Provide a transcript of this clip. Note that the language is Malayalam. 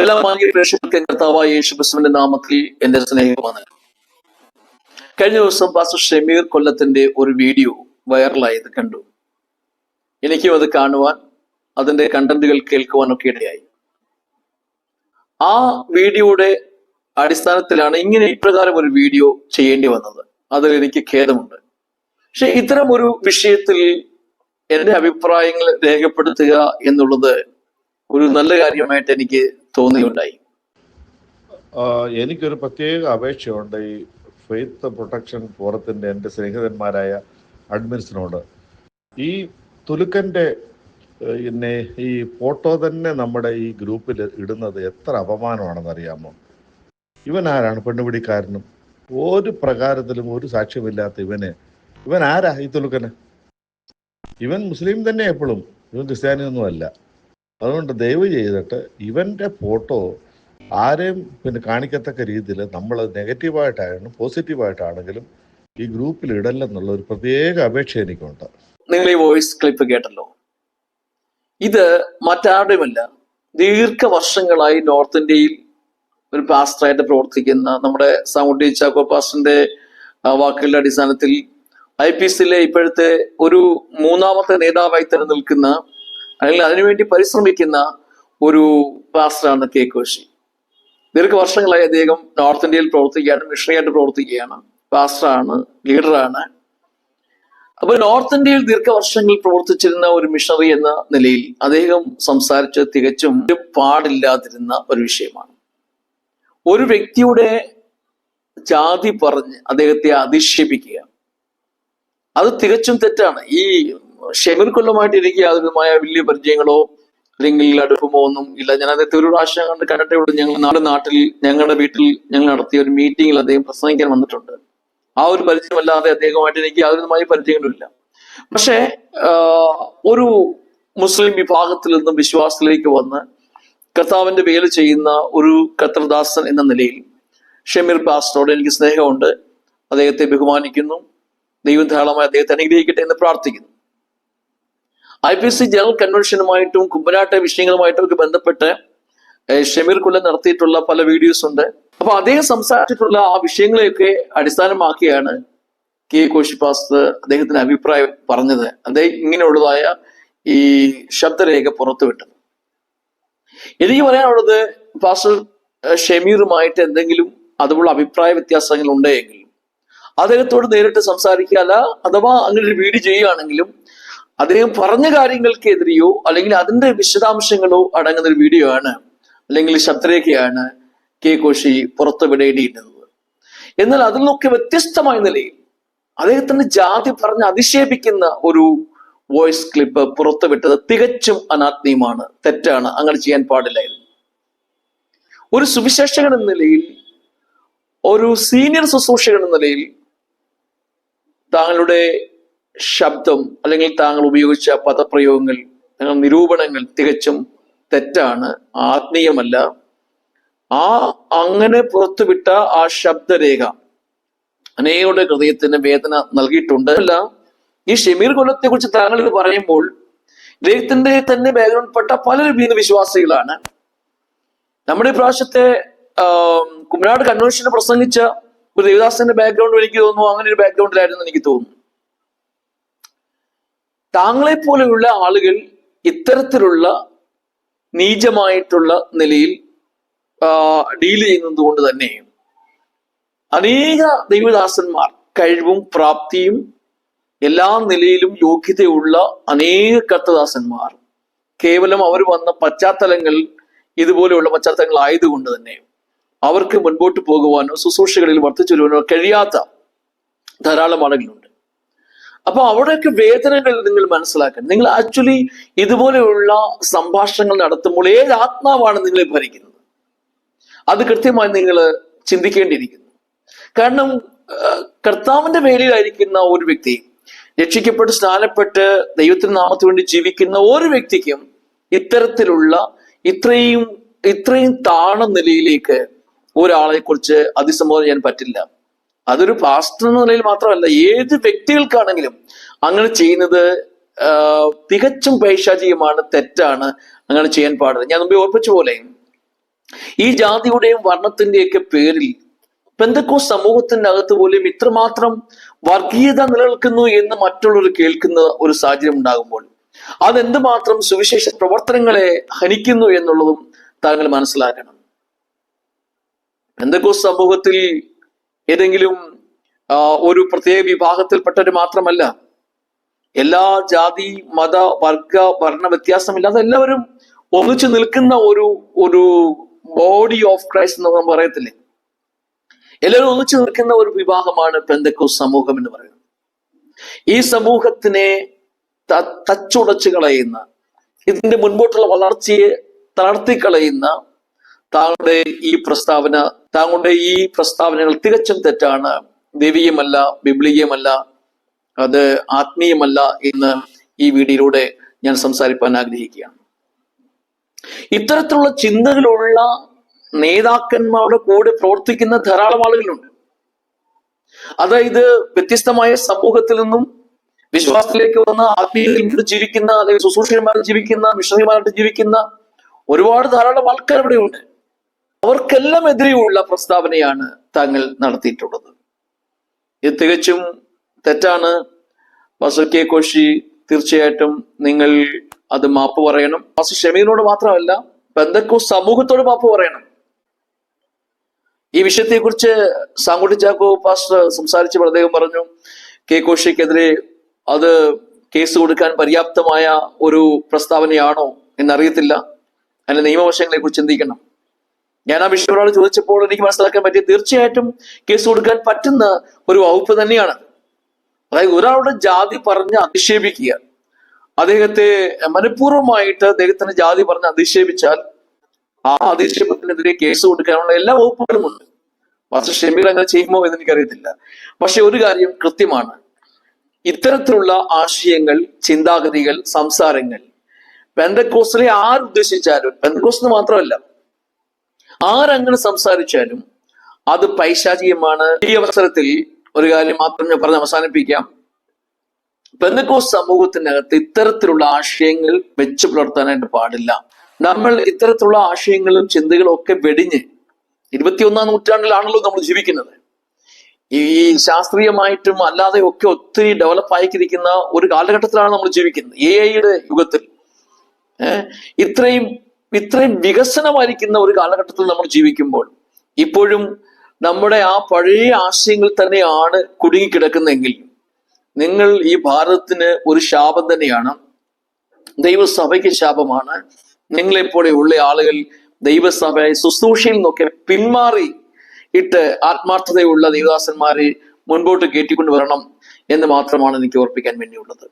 എല്ലാ മാന്യ പ്രേക്ഷകർക്കും കർത്താവായ യേശു നാമത്തിൽ എന്റെ സ്നേഹമാണ്. കഴിഞ്ഞ ദിവസം പാസ്റ്റർ ഷമീർ കൊല്ലത്തിന്റെ ഒരു വീഡിയോ വൈറലായത് കണ്ടു. എനിക്കും അത് കാണുവാൻ അതിന്റെ കണ്ടന്റുകൾ കേൾക്കുവാനൊക്കെ ഇടയായി. ആ വീഡിയോയുടെ അടിസ്ഥാനത്തിലാണ് ഇങ്ങനെ ഇപ്രകാരം ഒരു വീഡിയോ ചെയ്യേണ്ടി വന്നത്. അതിൽ എനിക്ക് ഖേദമുണ്ട്. പക്ഷെ ഇത്തരം ഒരു വിഷയത്തിൽ എന്റെ അഭിപ്രായങ്ങൾ രേഖപ്പെടുത്തുക എന്നുള്ളത് ഒരു നല്ല കാര്യമായിട്ട് എനിക്ക് തോന്നിയുണ്ടായി. ആ, എനിക്കൊരു പ്രത്യേക അപേക്ഷയുണ്ട്. ഈ ഫെയ്ത്ത് പ്രൊട്ടക്ഷൻ ഫോറത്തിന്റെ എന്റെ സ്നേഹിതന്മാരായ അഡ്മിൻസിനോട്. ഈ തുലുക്കന്റെ പിന്നെ ഈ ഫോട്ടോ തന്നെ നമ്മുടെ ഈ ഗ്രൂപ്പിൽ ഇടുന്നത് എത്ര അപമാനമാണെന്ന് അറിയാമോ ഇവൻ ആരാണ് പെണ്ണുപിടിക്കാരനും? ഒരു പ്രകാരത്തിലും ഒരു സാക്ഷ്യമില്ലാത്ത ഇവന്. ഇവൻ ആരാ ഈ തുലുക്കന്? ഇവൻ മുസ്ലിം തന്നെ എപ്പോഴും. ഇവൻ ക്രിസ്ത്യാനിയൊന്നും അല്ല അതുകൊണ്ട് ദയവ് ചെയ്തിട്ട് ഇവന്റെ ഫോട്ടോ ആരെയും പിന്നെ കാണിക്കത്തക്ക രീതിയിൽ നമ്മൾ നെഗറ്റീവായിട്ടായാലും പോസിറ്റീവായിട്ടാണെങ്കിലും ഈ ഗ്രൂപ്പിൽ ഇടല്ലെന്നുള്ള ഒരു പ്രത്യേക അപേക്ഷ എനിക്കുണ്ട്. നിങ്ങൾ ഈ വോയിസ് ക്ലിപ്പ് കേട്ടല്ലോ. ഇത് മറ്റാരുടെയുമല്ല ദീർഘവർഷങ്ങളായി നോർത്ത് ഇന്ത്യയിൽ ഒരു പാസ്റ്ററായിട്ട് പ്രവർത്തിക്കുന്ന നമ്മുടെ സാമുട്ടി ചാക്കോ പാസ്റ്ററിന്റെ വാക്കുകളുടെ അടിസ്ഥാനത്തിൽ ഐ പി എസിലെ ഇപ്പോഴത്തെ ഒരു മൂന്നാമത്തെ നേതാവായി നിൽക്കുന്ന അല്ലെങ്കിൽ അതിനുവേണ്ടി പരിശ്രമിക്കുന്ന ഒരു പാസ്റ്ററാണ് കെ കോശി. ദീർഘ വർഷങ്ങളായി അദ്ദേഹം നോർത്ത് ഇന്ത്യയിൽ പ്രവർത്തിക്കുകയാണ് മിഷണറിയായിട്ട് പ്രവർത്തിക്കുകയാണ് പാസ്റ്ററാണ് ലീഡറാണ് അപ്പൊ നോർത്ത് ഇന്ത്യയിൽ ദീർഘവർഷങ്ങൾ പ്രവർത്തിച്ചിരുന്ന ഒരു മിഷണറി എന്ന നിലയിൽ അദ്ദേഹം സംസാരിച്ച് തികച്ചും ഒരു പാടില്ലാതിരുന്ന ഒരു വിഷയമാണ്. ഒരു വ്യക്തിയുടെ ജാതി പറഞ്ഞ് അദ്ദേഹത്തെ അധിക്ഷേപിക്കുക. അത് തികച്ചും തെറ്റാണ്. ഈ ഷെമീർ കൊല്ലമായിട്ട് എനിക്ക് യാതൊരുമായ വലിയ പരിചയങ്ങളോ അല്ലെങ്കിൽ അടുപ്പമോ ഒന്നും ഇല്ല. ഞാൻ അദ്ദേഹത്തെ ഒരു പ്രാവശ്യം കണ്ട് കണ്ടിട്ടേ ഉള്ളൂ ഞങ്ങൾ നമ്മുടെ നാട്ടിൽ ഞങ്ങളുടെ വീട്ടിൽ ഞങ്ങൾ നടത്തിയ ഒരു മീറ്റിംഗിൽ അദ്ദേഹം പ്രസംഗിക്കാൻ വന്നിട്ടുണ്ട്. ആ ഒരു പരിചയമല്ലാതെ അദ്ദേഹമായിട്ട് എനിക്ക് യാതൊരുമായ പരിചയങ്ങളില്ല പക്ഷേ ഒരു മുസ്ലിം വിഭാഗത്തിൽ നിന്നും വിശ്വാസത്തിലേക്ക് വന്ന് കർത്താവിന്റെ വേല ചെയ്യുന്ന ഒരു കത്രദാസൻ എന്ന നിലയിൽ ഷമീർ പാസ്റ്ററോട് എനിക്ക് സ്നേഹമുണ്ട്. അദ്ദേഹത്തെ ബഹുമാനിക്കുന്നു. ദൈവം ധാരാളമായി അദ്ദേഹത്തെ അനുഗ്രഹിക്കട്ടെ എന്ന് പ്രാർത്ഥിക്കുന്നു. ഐ പി സി ജനറൽ കൺവെൻഷനുമായിട്ടും കുമ്പനാട്ട വിഷയങ്ങളുമായിട്ടും ഒക്കെ ബന്ധപ്പെട്ട് ഷമീർ കുല്ല നടത്തിയിട്ടുള്ള പല വീഡിയോസ് ഉണ്ട്. അപ്പൊ അദ്ദേഹം സംസാരിച്ചിട്ടുള്ള ആ വിഷയങ്ങളെയൊക്കെ അടിസ്ഥാനമാക്കിയാണ് കെ കോശിപാസ് അദ്ദേഹത്തിന്റെ അഭിപ്രായം പറഞ്ഞത്. അദ്ദേഹം ഇങ്ങനെയുള്ളതായ ഈ ശബ്ദരേഖ പുറത്തുവിട്ടത്. എനിക്ക് പറയാനുള്ളത് പാസ്റ്റർ ഷമീറുമായിട്ട് എന്തെങ്കിലും അതുപോലെ അഭിപ്രായ വ്യത്യാസങ്ങൾ ഉണ്ടെങ്കിൽ അദ്ദേഹത്തോട് നേരിട്ട് സംസാരിക്കുക അല്ല അഥവാ അങ്ങനെ ഒരു വീഡിയോ ചെയ്യുകയാണെങ്കിലും അദ്ദേഹം പറഞ്ഞ കാര്യങ്ങൾക്കെതിരെയോ അല്ലെങ്കിൽ അതിന്റെ വിശദാംശങ്ങളോ അടങ്ങുന്ന ഒരു വീഡിയോ ആണ് അല്ലെങ്കിൽ ശത്രേഖയാണ് കെ കോശി പുറത്തുവിടേണ്ടിയിരുന്നത്. എന്നാൽ അതിൽ നിന്നൊക്കെ വ്യത്യസ്തമായ നിലയിൽ അദ്ദേഹത്തിന്റെ ജാതി പറഞ്ഞ് അധിക്ഷേപിക്കുന്ന ഒരു വോയിസ് ക്ലിപ്പ് പുറത്തുവിട്ടത് തികച്ചും അനാത്മീയമാണ് തെറ്റാണ് അങ്ങനെ ചെയ്യാൻ പാടില്ല ഒരു സുവിശേഷകൻ എന്ന നിലയിൽ ഒരു സീനിയർ ശുശ്രൂഷകൻ എന്ന നിലയിൽ താങ്കളുടെ ശബ്ദം അല്ലെങ്കിൽ താങ്കൾ ഉപയോഗിച്ച പദപ്രയോഗങ്ങൾ താങ്കൾ നിരൂപണങ്ങൾ തികച്ചും തെറ്റാണ് ആത്മീയമല്ല. ആ അങ്ങനെ പുറത്തുവിട്ട ആ ശബ്ദരേഖ അനേകരുടെ ഹൃദയത്തിന് വേദന നൽകിയിട്ടുണ്ട്. അല്ല ഈ ഷെമീർ കൊല്ലത്തെ കുറിച്ച് താങ്കൾ ഇത് പറയുമ്പോൾ ഇദ്ദേഹത്തിന്റെ തന്നെ ബാക്ക്ഗ്രൗണ്ടിൽപ്പെട്ട പലരും ഇന്ന് വിശ്വാസികളാണ്. നമ്മുടെ പ്രാവശ്യത്തെ കുമ്പനാട് കൺവെൻഷന് പ്രസംഗിച്ച ഒരു ദേവദാസിന്റെ ബാക്ക്ഗ്രൗണ്ട് എനിക്ക് തോന്നുന്നു അങ്ങനെ ഒരു ബാക്ക്ഗ്രൗണ്ടിലായിരുന്നു എനിക്ക് തോന്നുന്നു. താങ്കളെ പോലെയുള്ള ആളുകൾ ഇത്തരത്തിലുള്ള നീചമായിട്ടുള്ള നിലയിൽ ഡീൽ ചെയ്യുന്നത് കൊണ്ട് തന്നെ അനേക ദൈവദാസന്മാർ കഴിവും പ്രാപ്തിയും എല്ലാ നിലയിലും യോഗ്യതയുള്ള അനേക കർത്തദാസന്മാർ. കേവലം അവർ വന്ന പശ്ചാത്തലങ്ങൾ ഇതുപോലെയുള്ള പശ്ചാത്തലങ്ങൾ ആയതുകൊണ്ട് തന്നെ അവർക്ക് മുൻപോട്ട് പോകുവാനോ ശുശ്രൂഷകളിൽ വർദ്ധിച്ചു വരുവാനോ കഴിയാത്ത ധാരാളം ആളുകളുണ്ട്. അപ്പൊ അവിടെയൊക്കെ വേദനകൾ നിങ്ങൾ മനസ്സിലാക്കണം. നിങ്ങൾ ആക്ച്വലി ഇതുപോലെയുള്ള സംഭാഷണങ്ങൾ നടത്തുമ്പോൾ ഏത് ആത്മാവാണ് നിങ്ങളെ ഭരിക്കുന്നത്? അത് കൃത്യമായി നിങ്ങൾ ചിന്തിക്കേണ്ടിയിരിക്കുന്നു. കാരണം കർത്താവിന്റെ വേലയിലായിരിക്കുന്ന ഒരു വ്യക്തി രക്ഷിക്കപ്പെട്ട് സ്നാനപ്പെട്ട് ദൈവത്തിന്റെ നാമത്തിന് വേണ്ടി ജീവിക്കുന്ന ഒരു വ്യക്തിക്കും ഇത്തരത്തിലുള്ള ഇത്രയും ഇത്രയും താണ നിലയിലേക്ക് ഒരാളെ കുറിച്ച് അതിസംബോധന ചെയ്യാൻ പറ്റില്ല. അതൊരു പാസ്റ്റർ എന്ന നിലയിൽ മാത്രമല്ല ഏത് വ്യക്തികൾക്കാണെങ്കിലും അങ്ങനെ ചെയ്യുന്നത് തികച്ചും പൈശാചികമാണ് തെറ്റാണ് അങ്ങനെ ചെയ്യാൻ പാടില്ല. ഞാൻ മുമ്പേ ഓർപ്പിച്ച പോലെ ഈ ജാതിയുടെയും വർണത്തിന്റെയൊക്കെ പേരിൽ പെന്തക്കോ സമൂഹത്തിന്റെ അകത്ത് പോലും ഇത്രമാത്രം വർഗീയത നിലനിൽക്കുന്നു എന്ന് മറ്റുള്ളവർ കേൾക്കുന്ന ഒരു സാഹചര്യം ഉണ്ടാകുമ്പോൾ അതെന്തുമാത്രം സുവിശേഷ പ്രവർത്തനങ്ങളെ ഹനിക്കുന്നു എന്നുള്ളതും താങ്കൾ മനസ്സിലാക്കണം. പെന്തക്കോ സമൂഹത്തിൽ ഏതെങ്കിലും ഒരു പ്രത്യേക വിഭാഗത്തിൽപ്പെട്ടവർ മാത്രമല്ല എല്ലാ ജാതി മത വർഗ വർണ വ്യത്യാസമില്ലാതെ എല്ലാവരും ഒന്നിച്ചു നിൽക്കുന്ന ഒരു ഒരു ബോഡി ഓഫ് ക്രൈസ്റ്റ് എന്ന് നമ്മൾ പറയത്തില്ലേ? എല്ലാവരും ഒന്നിച്ചു നിൽക്കുന്ന ഒരു വിഭാഗമാണ് പെന്തക്കോ സമൂഹം എന്ന് പറയുന്നത്. ഈ സമൂഹത്തിനെ തച്ചുടച്ചു കളയുന്ന ഇതിന്റെ മുൻപോട്ടുള്ള വളർച്ചയെ തളർത്തിക്കളയുന്ന താങ്കളുടെ ഈ പ്രസ്താവന താങ്കളുടെ ഈ പ്രസ്താവനകൾ തികച്ചും തെറ്റാണ്. ദൈവീയമല്ല ബിബ്ലിയമല്ല അത് ആത്മീയമല്ല എന്ന് ഈ വീഡിയോയിലൂടെ ഞാൻ സംസാരിക്കാൻ ആഗ്രഹിക്കുകയാണ്. ഇത്തരത്തിലുള്ള ചിന്തകളുള്ള നേതാക്കന്മാരുടെ കൂടെ പ്രവർത്തിക്കുന്ന ധാരാളം ആളുകളുണ്ട്. അതായത് വ്യത്യസ്തമായ സമൂഹത്തിൽ നിന്നും വിശ്വാസത്തിലേക്ക് വന്ന ആത്മീയത്തിൽ ജീവിക്കുന്ന അല്ലെങ്കിൽ ശുശ്രൂഷകന്മാരിൽ ജീവിക്കുന്ന മിഷണറിമാരായിട്ട് ജീവിക്കുന്ന ഒരുപാട് ധാരാളം ആൾക്കാർ ഇവിടെ ഉണ്ട് അവർക്കെല്ലാം എതിരെയുള്ള പ്രസ്താവനയാണ് താങ്കൾ നടത്തിയിട്ടുള്ളത്. ഇത് തികച്ചും തെറ്റാണ്. വസു കെ കോശി തീർച്ചയായിട്ടും നിങ്ങൾ അത് മാപ്പ് പറയണം. വസു ഷമീനോട് മാത്രമല്ല ബന്ധക്കോ സമൂഹത്തോട് മാപ്പ് പറയണം. ഈ വിഷയത്തെക്കുറിച്ച് സാങ്കുട്ടി ചാക്കോ പാസ്റ്റർ സംസാരിച്ചപ്പോൾ അദ്ദേഹം പറഞ്ഞു കെ കോശിക്കെതിരെ അത് കേസ് കൊടുക്കാൻ പര്യാപ്തമായ ഒരു പ്രസ്താവനയാണോ എന്നറിയത്തില്ല. അതിന്റെ നിയമവശങ്ങളെ കുറിച്ച് ചിന്തിക്കണം. ഞാൻ ആ വിഷയം ചോദിച്ചപ്പോൾ എനിക്ക് മനസ്സിലാക്കാൻ പറ്റിയ തീർച്ചയായിട്ടും കേസ് കൊടുക്കാൻ പറ്റുന്ന ഒരു വകുപ്പ് തന്നെയാണ്. അതായത് ഒരാളുടെ ജാതി പറഞ്ഞ് അധിക്ഷേപിക്കുക. അദ്ദേഹത്തെ മനഃപൂർവമായിട്ട് അദ്ദേഹത്തിന്റെ ജാതി പറഞ്ഞ് അധിക്ഷേപിച്ചാൽ ആ അധിക്ഷേപത്തിനെതിരെ കേസ് കൊടുക്കാനുള്ള എല്ലാ വകുപ്പുകളും ഉണ്ട്. പക്ഷെ ഷമീർ അങ്ങനെ ചെയ്യുമോ എന്ന് എനിക്കറിയത്തില്ല. പക്ഷെ ഒരു കാര്യം കൃത്യമാണ്. ഇത്തരത്തിലുള്ള ആശയങ്ങൾ ചിന്താഗതികൾ സംസാരങ്ങൾ പെന്തക്കോസിലെ ആരുദ്ദേശിച്ചാലും പെന്തക്കോസിന് മാത്രമല്ല ആരങ്ങനെ സംസാരിച്ചാലും അത് പൈശാചികമാണ്. ഈ അവസരത്തിൽ ഒരു കാര്യം മാത്രം ഞാൻ പറഞ്ഞ് അവസാനിപ്പിക്കാം. പെന്തക്കോസ് സമൂഹത്തിനകത്ത് ഇത്തരത്തിലുള്ള ആശയങ്ങൾ വെച്ച് പുലർത്താനായിട്ട് പാടില്ല. നമ്മൾ ഇത്തരത്തിലുള്ള ആശയങ്ങളും ചിന്തകളും ഒക്കെ വെടിഞ്ഞ് ഇരുപത്തിയൊന്നാം നൂറ്റാണ്ടിലാണല്ലോ നമ്മൾ ജീവിക്കുന്നത്. ഈ ശാസ്ത്രീയമായിട്ടും അല്ലാതെ ഒക്കെ ഒത്തിരി ഡെവലപ്പ് ആയിക്കിരിക്കുന്ന ഒരു കാലഘട്ടത്തിലാണ് നമ്മൾ ജീവിക്കുന്നത്. എ ഐയുടെ യുഗത്തിൽ. ഇത്രയും ഇത്രയും വികസനമായിരിക്കുന്ന ഒരു കാലഘട്ടത്തിൽ നമ്മൾ ജീവിക്കുമ്പോൾ ഇപ്പോഴും നമ്മുടെ ആ പഴയ ആശയങ്ങൾ തന്നെയാണ് കുടുങ്ങിക്കിടക്കുന്നതെങ്കിൽ നിങ്ങൾ ഈ ഭാരതത്തിന് ഒരു ശാപം തന്നെയാണ് ദൈവസഭയ്ക്ക് ശാപമാണ്. നിങ്ങളെപ്പോലെയുള്ള ആളുകൾ ദൈവസഭയെ ശുശ്രൂഷയിൽ നിന്നൊക്കെ പിന്മാറി ഇട്ട് ആത്മാർത്ഥതയുള്ള ദൈവദാസന്മാരെ മുൻപോട്ട് കയറ്റിക്കൊണ്ടുവരണം എന്ന് മാത്രമാണ് എനിക്ക് ഓർപ്പിക്കാൻ വേണ്ടിയുള്ളത്.